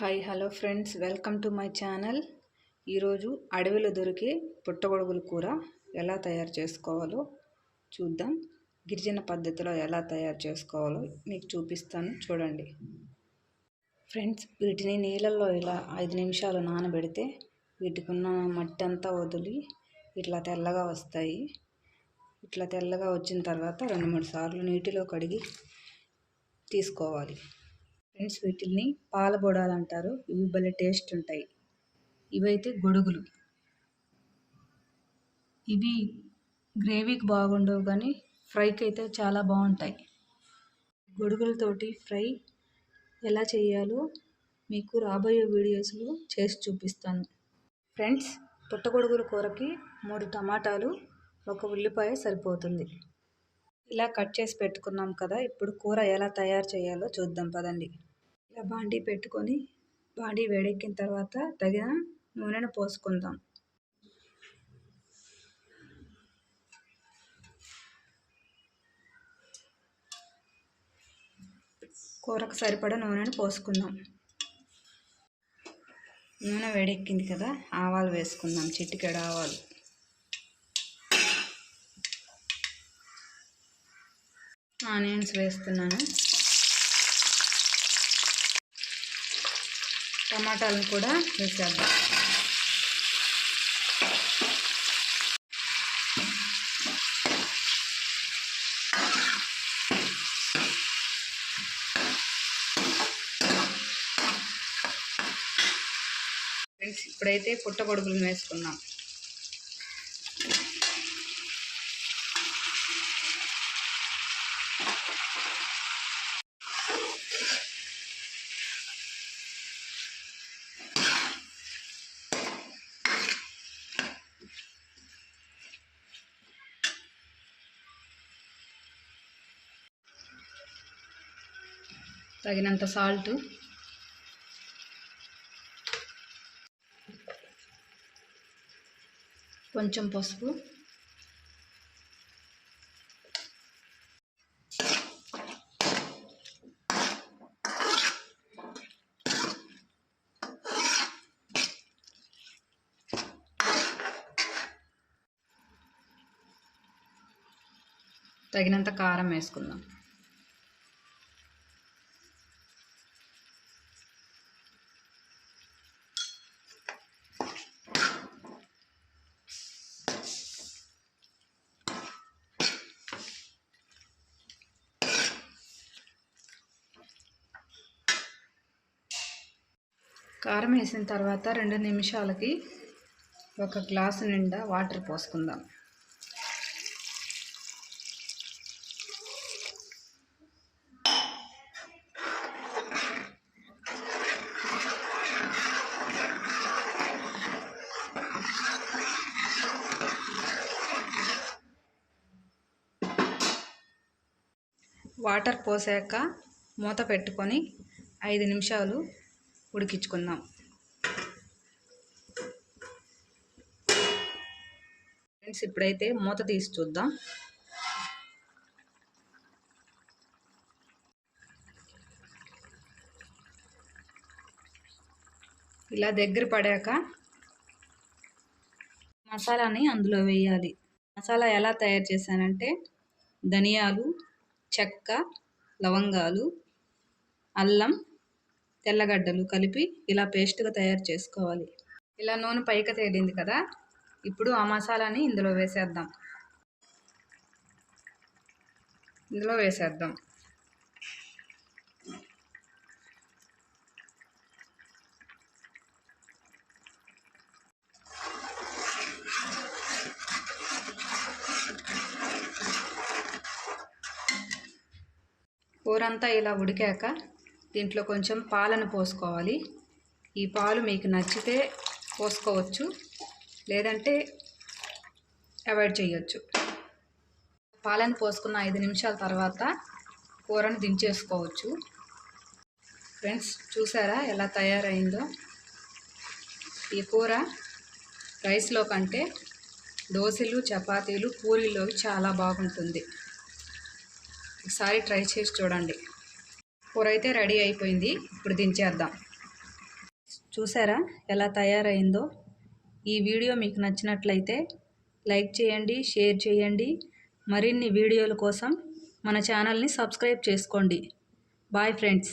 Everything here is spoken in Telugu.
Hi hello friends welcome to my channel ఈరోజు అడవిలో దొరికే పుట్టగొడుగుల కూర ఎలా తయారు చేసుకోవాలో చూద్దాం. గిరిజన పద్ధతిలో ఎలా తయారు చేసుకోవాలో మీకు చూపిస్తాను. చూడండి. ఫ్రెండ్స్ వీటిని నీళ్ళల్లో ఇలా ఐదు నిమిషాలు నానబెడితే వీటికి ఉన్న మట్టి అంతా వదిలి ఇట్లా తెల్లగా వస్తాయి. ఇట్లా తెల్లగా వచ్చిన తర్వాత రెండు మూడు సార్లు నీటిలో కడిగి తీసుకోవాలి. ఫ్రెండ్స్ వీటిని పాల బొడాలు అంటారు ఇవి భలే టేస్ట్ ఉంటాయి. ఇవైతే గొడుగులు. ఇవి గ్రేవీకి బాగుండవు కానీ ఫ్రైకి అయితే చాలా బాగుంటాయి. గొడుగులతోటి ఫ్రై ఎలా చేయాలో మీకు రాబోయే వీడియోస్లో చేసి చూపిస్తాను. ఫ్రెండ్స్ పుట్టగొడుగుల కూరకి మూడు టమాటాలు ఒక ఉల్లిపాయ సరిపోతుంది. ఇలా కట్ చేసి పెట్టుకున్నాం కదా ఇప్పుడు కూర ఎలా తయారు చేయాలో చూద్దాం పదండి. ఇలా బాండీ పెట్టుకొని బాండీ వేడెక్కిన తర్వాత తగిన నూనెను పోసుకుందాం. కూరకు సరిపడా నూనెను పోసుకుందాం. నూనె వేడెక్కింది కదా ఆవాలు వేసుకుందాం చిట్టికెడ ఆవాలు. ఆనియన్స్ వేస్తున్నాను. టమాటాలను కూడా వేసేద్దాం. ఫ్రెండ్స్ ఇప్పుడైతే పుట్టగొడుగులను వేసుకున్నాం తగినంత సాల్ట్ కొంచెం పసుపు. తగినంత కారం వేసుకుందాం. కారం వేసిన తర్వాత రెండు నిమిషాలకి ఒక గ్లాసు నిండా వాటర్ పోసుకుందాం. వాటర్ పోసాక మూత పెట్టుకొని ఐదు నిమిషాలు ఉడికించుకుందాం. ఫ్రెండ్స్ ఇప్పుడైతే మూత తీసి చూద్దాం. ఇలా దగ్గర పడాక మసాలాని అందులో వేయాలి. మసాలా ఎలా తయారు చేశానంటే ధనియాలు చెక్క లవంగాలు అల్లం తెల్లగడ్డలు కలిపి ఇలా పేస్ట్గా తయారు చేసుకోవాలి. ఇలా నూనె పైకి తేలింది కదా ఇప్పుడు ఆ మసాలాని ఇందులో వేసేద్దాం. ఇందులో వేసేద్దాం. కూర ఇలా ఉడికాక దీంట్లో కొంచెం పాలను పోసుకోవాలి. ఈ పాలు మీకు నచ్చితే పోసుకోవచ్చు. లేదంటే అవాయిడ్ చేయొచ్చు. పాలను పోసుకున్న ఐదు నిమిషాల తర్వాత కూరను దించేసుకోవచ్చు. ఫ్రెండ్స్ చూసారా ఎలా తయారైందో? ఈ కూర రైస్లో కంటే దోశలు చపాతీలు పూరీలోకి చాలా బాగుంటుంది. ఒకసారి ట్రై చేసి చూడండి. కూర అయితే రెడీ అయిపోయింది. ఇప్పుడు దించేద్దాం. చూసారా ఎలా తయారైందో? ఈ వీడియో మీకు నచ్చినట్లయితే లైక్ చేయండి షేర్ చేయండి. మరిన్ని వీడియోల కోసం మన ఛానల్ని సబ్స్క్రైబ్ చేసుకోండి. Bye friends.